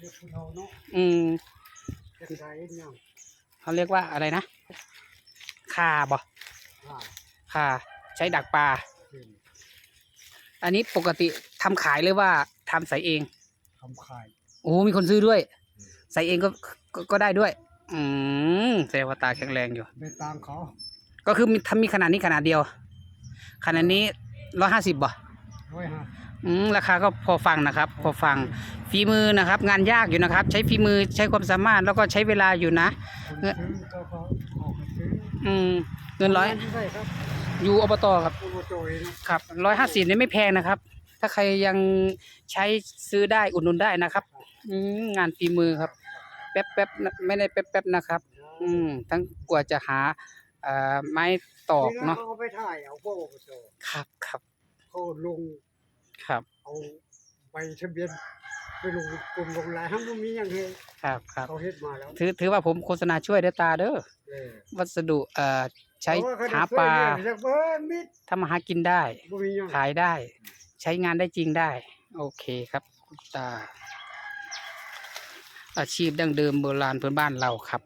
เด็กผู้เฒ่าเนาะอืมเด็กชายเอ็นยังเขาเรียกว่าอะไรนะคาบ่อ่าคาใช้ดักปลาเป็นอันนี้ปกติทำขายเลยว่าทำใส่เอง ทำขายโอ้ มีคนซื้อด้วย ใส่เองก็ก็ก็ได้ด้วย อืมแสดงว่าตาแข็งแรงอยู่ ไปตามเขาก็คือมีทำมีขนาดนี้ขนาดเดียว ขนาดนี้ร้อยห้าสิบบ่ร้อยห้า อืมราคาก็พอฟังนะครับ พอฟังฝีมือนะครับ งานยากอยู่นะครับ ใช้ฝีมือใช้ความสามารถแล้วก็ใช้เวลาอยู่นะคนซื้อก็เขาออกมาซื้ออืมเงินร้อยได้ครับอยู่อบตครับโอ้โจยเนาะครับร้อยห้าสิบนี่ไม่แพงนะครับ ถ้าใครยังใช้ซื้อได้อุดหนุนได้นะครับอืมงานฝีมือครับ แป๊บแป๊บๆนะไม่ได้แป๊บแป๊บๆนะครับ อืมทั้งกว่าจะหาเอ่อไม้ตอกเนาะทีแรเขาไปถ่ายเอาพวกโอโจครับครับ เขาลง ครับ เอาใบทะเบียนไปลงกลุ่มลงรายห้ามนมีอย่างเดียวครับครับเขาเฮ็ดมาแล้วถือถือว่าผมโฆษณาช่วยเด้อตาเด้อเออวัสดุเอ่อใช้เพระว่เขหาปลาเคยเรียนจากเบิ้ลมิดทำมาหากินได้ บ่มีหยังขายได้ ใช้งานได้จริงได้ โอเคครับคุณตา อาชีพดั้งเดิมโบราณพื้นบ้านเราครับ